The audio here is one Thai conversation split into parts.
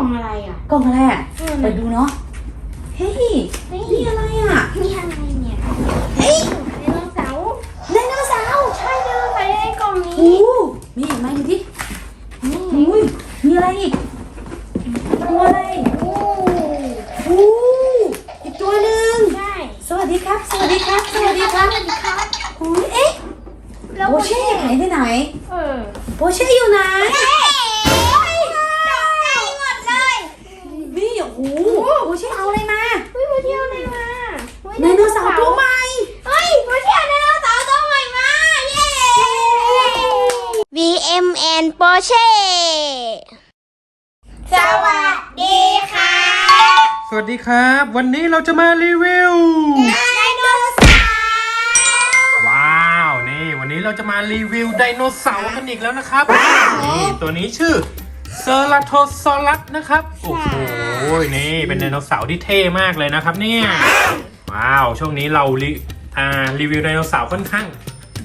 องอะไรอะกล่องอะไรอะเออไปดูเนาะเฮ้ยนี่อะไรอะนี่อะไรเนี่ยเฮ้ยไดโนเสาร์ไดโนเสาร์ใช่ไดโนเสาร์ในกล่องนี้โอ้มีอีกไหมดูดิอุ้ยมีอะไรอีกตัวอะไรโอ้โอ้อีกตัวหนึ่งใช่สวัสดีครับ สวัสดีครับ สวัสดีครับสวัสดีครับอุ้ยเอ๊ะแล้วโบเช่หายไปไหนเออโบเช่อยู่ไหน ตกใจหมดเลย นี่โอ้โหโบเช่เอาอะไรมา เฮ้ยมาเที่ยวไหนมาฮ้ย ไดโนเสาร์ตัวใหม่ เฮ้ยมาเที่ยวไดโนเสาร์ตัวใหม่มา เย้ VMN โปเช่ สวัสดีค่ะสวัสดีครับ วันนี้เราจะมารีวิว ไดโนเสาร์ว้าวนี่วันนี้เราจะมารีวิวไดโนเสาร์กันอีกแล้วนะครับนี่ตัวนี้ชื่อเซอราโทซอรัสนะครับโอ้โหนี่เป็นไดโนเสาร์ที่เท่มากเลยนะครับเนี่ยว้าวช่วงนี้เรารีอ่ารีวิวไดโนเสาร์ค่อนข้าง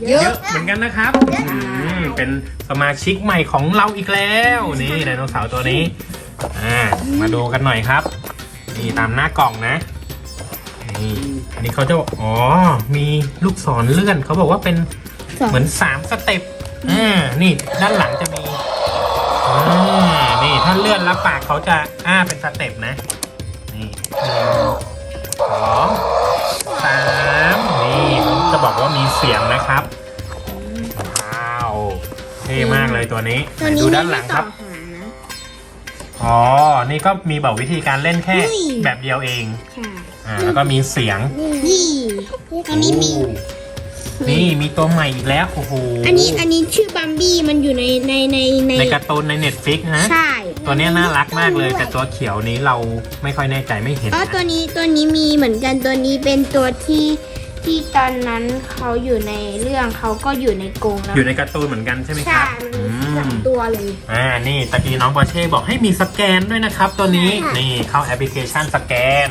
เยอะเหมือนกันนะครับอืมเป็นสมาชิกใหม่ของเราอีกแล้ว นี่ไดโนเสาร์ตัวนี้อ่ามาดูกันหน่อยครับ นี่ตามหน้ากล่องนะนี่อันนี้เขาจะบอกอ๋อ มีลูกศรเลื่อนเขาบอกว่าเป็นเหมือนสามสเต็ปอ่านี่ด้านหลังจะมีอ่านี่ถ้าเลื่อนแล้วปากเขาจะอ้าเป็นสเต็ปนะนี่หนึ่งสอง เสียงนะครับ ว้าว เท่มากเลยตัวนี้ไหนดูด้านหลังครับอ๋อ นี่ก็มีบอกวิธีการเล่นแค่แบบเดียวเองใช่อ่า แล้วก็มีเสียงนี่อันนี้มี นี่มีตัวใหม่อีกแล้ว โอ้โห อันนี้อันนี้ชื่อบัมบี้มันอยู่ในในในในในการ์ตูนในเน็ตฟิกนะ ใช่ตัวเนี้ยน่ารักมากเลย แต่ตัวเขียวนี้เราไม่ค่อยแน่ใจไม่เห็นอ๋อนะตัวนี้ตัวนี้มีเหมือนกันตัวนี้เป็นตัวที่ ที่ตอนนั้นเขาอยู่ในเรื่องเขาก็อยู่ในกรงแล้วอยู่ในการ์ตูนเหมือนกันใช่ไหมคใช่รับมันอืมีสามมตัวเลย อ่านี่ตะกี้น้องบอเช่บอกให้มีสแกนด้วยนะครับ ตัวนี้ใช่ค่ะ นี่เข้าแอปพลิเคชันสแกน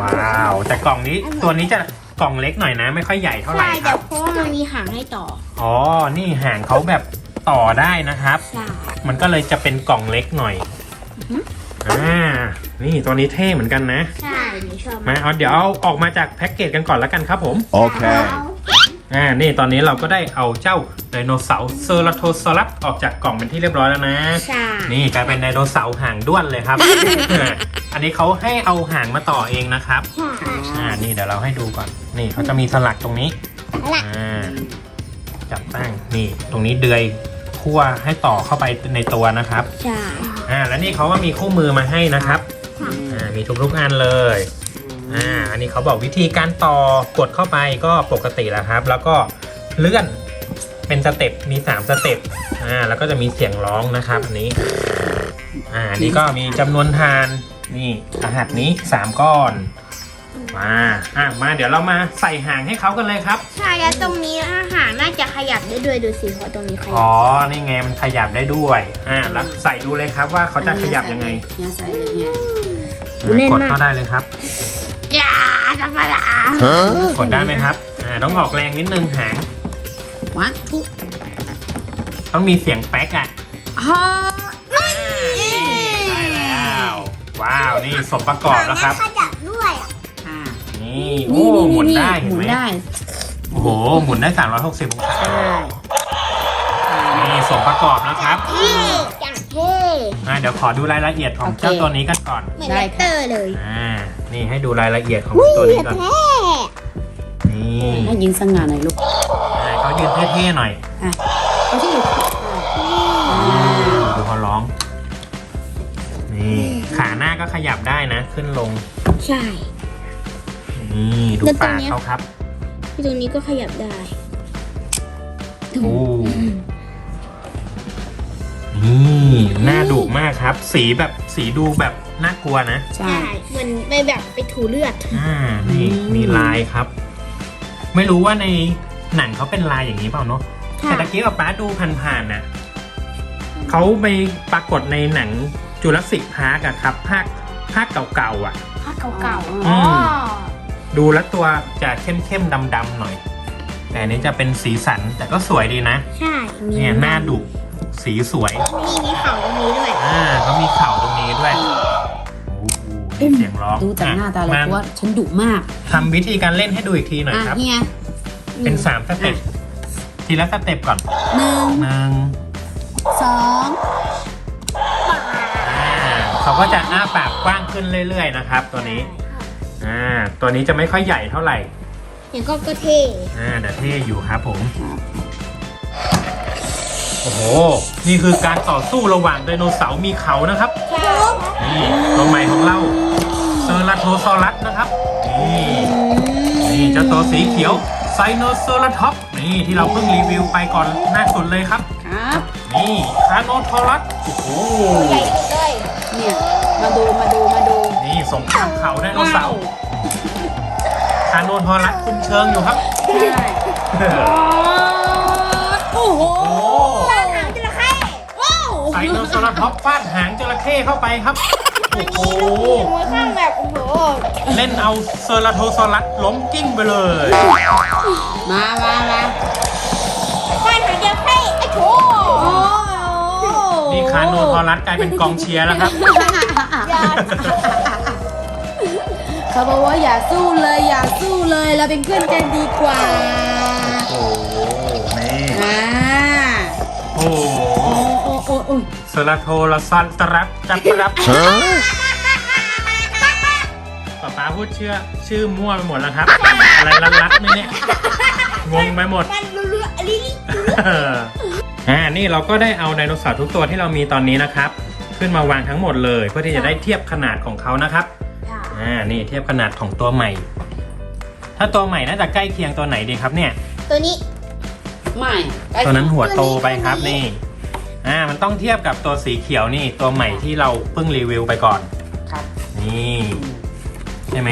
ว้าว แต่กล่องนี้ตัวนี้จะกล่องเล็กหน่อยนะ ไม่ค่อยใหญ่เท่าไหร่ใช่คแต่รับเพราะว่ามันมีหางให้ต่ออ๋อนี่หางเขาแบบต่อได้นะครับ ใช่มันก็เลยจะเป็นกล่องเล็กหน่อย อ่า นี่ตัวนี้เท่เหมือนกันนะ ใช่หนูชอบมาเอาเดี๋ยวเอาออกมาจากแพ็กเกจกันก่อนแล้วกันครับผม Okay. อ่า นี่ตอนนี้เราก็ได้เอาเจ้าไดโนเสาร์เซอราโทซอรัสออกจากกล่องเป็นที่เรียบร้อยแล้วนะ ใช่นี่กลายเป็นไดโนเสาร์หางด้วนเลยครับ อันนี้เขาให้เอาหางมาต่อเองนะครับใช่อ่า นี่เดี๋ยวเราให้ดูก่อน นี่เขาจะมีสลักตรงนี้ อ่า จับตั้ง นี่ ตรงนี้เดือย คั่วให้ต่อเข้าไปในตัวนะครับใช่อ่าแล้วนี่เขาก็มีคู่มือมาให้นะครับอ่ามีทุกๆอันเลยอ่าอันนี้เขาบอกวิธีการต่อกดเข้าไปก็ปกติแล้วครับ แล้วก็เลื่อนเป็นสเต็ปมีสามสเต็ปอ่าแล้วก็จะมีเสียงร้องนะครับอันนี้อ่าอันนี้ก็มีจำนวนทานนี่รหัสนี้สามก้อน มาอะมาเดี๋ยวเรามาใส่หางให้เขากันเลยครับ ใช่แล้วตรงนี้อาหารน่าจะขยับได้ด้วยดูสิเพราะตรงนี้ขยัอ๋บอนี่ไงมันขยับได้ด้วยอ่าแล้วใส่ดูเลยครับว่าเขาจะขยับยังไงเนี่ยใส่เลยเนี่ยอ่ากดเข้าได้เลยครับอย่าธรรมดา Huh? กดได้ไหมครับอ่าต้องออกแรงนิดนึงหางวัดทุกต้องมีเสียงแป๊กอะฮะอ่านี่ได้แล้วว้าวนี่สมประกอบแล้วครับ นี่โอ้หมุนได้หเห็นมุนไหมได้โอ้โหหมุนได้360องศาใช่นี่สมประกอบแล้วครับเท่จังเท่อ่าเดี๋ยวขอดูรายละเอียดของเจ้าตัวนี้กันก่อนเหมือนเลเตอร์เลยอ่านี่ให้ดูรายละเอียดของตัวนี้ก่อนนี่ให้ยิงสง่าหน่อยลูกอ่าเขายืนเท่ๆหน่อยเขาที่อยู่ดูเขาร้อง นี่ขาหน้าก็ขยับได้นะ ขึ้นลง ใช่ นี่ดูแล้วตรงปากเนี้ย เขาครับ ที่ตรงนี้ก็ขยับได้ โอ้ นี่หน้าดุมากครับ สีแบบสีดูแบบน่ากลัวนะ ใช่ ใช่เหมือนไปแบบไปถูเลือด อ่า นี่อืม มีลายครับ ไม่รู้ว่าในหนังเขาเป็นลายอย่างนี้เปล่าเนาะค่ะแต่ตะกี้เอาป้าดูผ่านๆน่ะเขาไปปรากฏในหนังจูราสสิกพาร์กอะครับ ภาคภาคเก่าๆอะผ้าเก่าอืๆมอ๋อ ดูแล้วตัวจะเข้มๆดำๆหน่อย แต่อันนี้จะเป็นสีสันแต่ก็สวยดีนะ ใช่มีเนี่ยหน้าดุสีสวยนี่มีเขาตรงนี้ด้วย อ่าเขามีเข่าตรงนี้ด้วยดูจากหน้าตาแล้วมาว่าฉันดุมากทำวิธีการเล่นให้ดูอีกทีหน่อยอะครับ นี่ไงเป็นสามสเต็ปทีละสเต็ปก่อนหนึ่งหนึ่งสองอ่าเขาก็จะอ้าปากกว้างขึ้นเรื่อย ๆ นะครับ ตัวนี้ อ่าตัวนี้จะไม่ค่อยใหญ่เท่าไหร่อย่างก็ก็เท่อ่าแต่เท่อยู่ครับผม โอ้โห นี่คือการต่อสู้ระหว่างไดโนเสาร์มีเขานะครับนี่ตัวใหม่ของเราเซอราโทซอรัสนะครับ นี่ นี่เจ้าตัวสีเขียวไซโนเซอราท็อปนี่ที่เราเพิ่งรีวิวไปก่อนหน้าสุดเลยครับ ครับนี่คาโนทอรัสโอ้โหใหญ่สุดเลยเนี่ยมาดูมาดูมาดู นี่สงครามเขาไดโนเสาร์คาโนทอรัสคุมเชิงอยู่ครับใช่โอ้โหโอ้หางจระเข้ว้าวไซโนเซอราท็อปฟาดหางจระเข้เข้าไปครับโอ้โหมือข้างแบบโอ้โหเล่นเอาเซอราโทซอรัสล้มกิ้งไปเลย มามามาบ้านหางจระเข้ไอ้โถโอ้นี่คาโนทอรัสกลายเป็นกองเชียร์แล้วครับ อย่าเขาบอกว่าอย่าสู้เลยอย่าสู้เลยเราเป็นเพื่อนกันดีกว่าโอ้โหนี่อ่าโอ้โหโอ้โอ้โอ้โอ้เซอราโทรซันตรับจับรับป๊าป๊าพูดเชื่อชื่อมั่วไปหมดแล้วครับ อะไรลัดลัดๆไหมเนี่ยงงไปหมดมันเรือๆลิลิ อ่านี่เราก็ได้เอาไดโนเสาร์ทุกตัวที่เรามีตอนนี้นะครับ ขึ้นมาวางทั้งหมดเลย เพื่อที่จะได้เทียบขนาดของเขานะครับอ่านี่เทียบขนาดของตัวใหม่ ถ้าตัวใหม่น่าจะใกล้เคียงตัวไหนดีครับเนี่ย ตัวนี้ไม่ไปตัวนั้นหัวโตไปครับนี่อ่ามันต้องเทียบกับตัวสีเขียวนี่ตัวใหม่ที่เราเพิ่งรีวิวไปก่อนครับนี่ใช่ไหม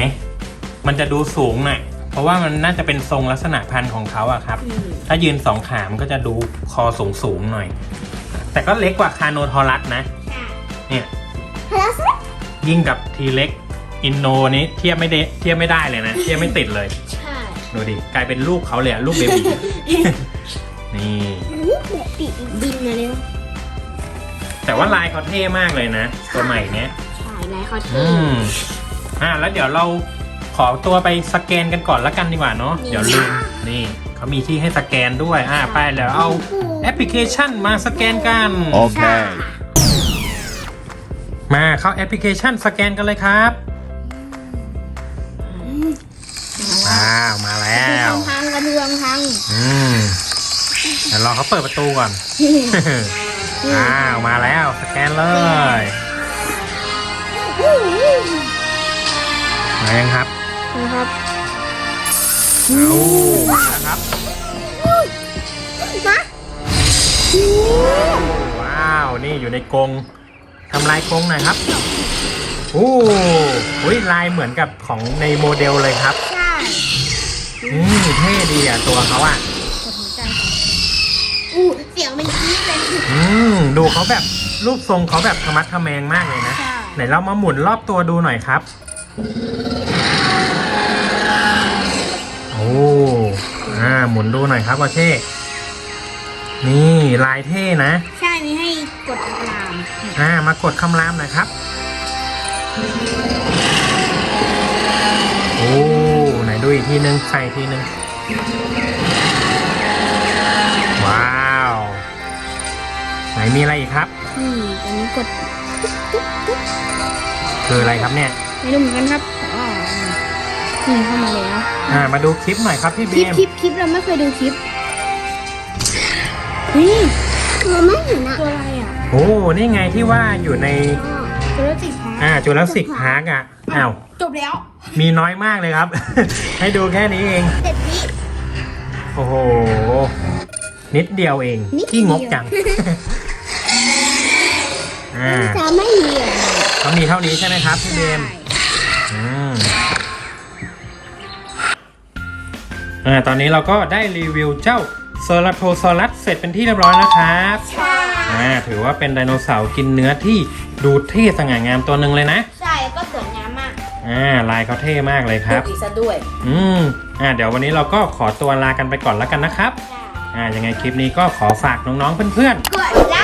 มันจะดูสูงหน่อยเพราะว่ามันน่าจะเป็นทรงลักษณะพันธุ์ของเขาอะครับ ถ้ายืนสองขา มันก็จะดูคอสูงสูงๆหน่อย แต่ก็เล็กกว่าคาโนทอรัสนะ เนี่ยพลัสยิ่งกับทีเล็กอินโนนี้เทียบไม่ได้เทียบไม่ได้เลยนะ เทียบไม่ติดเลย ใช่ดูดิกลายเป็นลูกเขาเลยอะลูกเบบีนี่แบบปีกบินมาเลยแต่ว่าลายเขาเท่มากเลยนะ ตัวใหม่เนี้ยใช่ลายเขาเท่อืมอ่าแล้วเดี๋ยวเราขอตัวไปสแกนกันก่อนละกันดีกว่าเนาะนี่เดี๋ยวลืมนี่เขามีที่ให้สแกนด้วยอ่าไปแล้วเอาแอปพลิเคชันมาสแกนกัน Okay. มาเข้าแอปพลิเคชันสแกนกันเลยครับว้าวมาแล้กระวเทืองพังกระเทืองพังอืมเดี๋ยวรอเขาเปิดประตูก่อนว้าว มาแล้ว สแกนเลยมายังครับนะครับเอาครับมาว้าว นี่อยู่ในกรง ทำลายกรงหน่อยครับโอ้โหลายเหมือนกับของในโมเดลเลยครับ ใช่อืมเท่ดีอะตัวเขาอะกดหัวใจอู้เสียงมันจี๊ดเลยอืมดูเขาแบบรูปทรงเขาแบบธรรมัดทะแมงมากเลยนะ ใช่ไหนเรามาหมุนรอบตัวดูหน่อยครับ โอ้อ่าหมุนดูหน่อยครับวาเช่ นี่ลายเท่นะ ใช่มีให้กดตาม อ่ามากดคำรามหน่อยครับ โอ้ไหนดูอีกทีนึง ใส่ทีนึง ว้าว ไหนมีอะไรอีกครับ นี่ตอนนี้กดคืออะไรครับเนี่ยไม่รู้เหมือนกันครับอ๋อนี่เข้ามาแล้วอ่ามาดูคลิปหน่อยครับพี่คเบลิปมคลิปคลิปเราไม่เคยดูคลิปนี่เราไม่เห็นอะตัวอะไร อะโอ้นี่ไงที่ว่าอยู่ในตัวจิกแพ้อ่าจูราสสิกพาร์กอะอ้าวจบแล้ว มีน้อยมากเลยครับ ให้ดูแค่นี้เองเจ็ดวิโอ้โห นิดเดียวเองนิดเดียวขี้งกจังอ่าจะไม่มีอะไรเขามีเท่านี้ใช่ไหมครับพี่เบมอืมอ่าตอนนี้เราก็ได้รีวิวเจ้าเซอร์โทซอรัสเสร็จเป็นที่เรียบร้อยแล้วครับใช่ อ่าถือว่าเป็นไดโนเสาร์กินเนื้อที่ดูเท่สง่างามตัวหนึ่งเลยนะใช่ก็สวยงามมากอ่าลายเขาเท่มากเลยคดูรับอีกซะด้วย อืมอ่าเดี๋ยววันนี้เราก็ขอตัวลากันไปก่อนแล้วกันนะครับ อ่ายังไงคลิปนี้ก็ขอฝากน้องๆเพื่อนๆ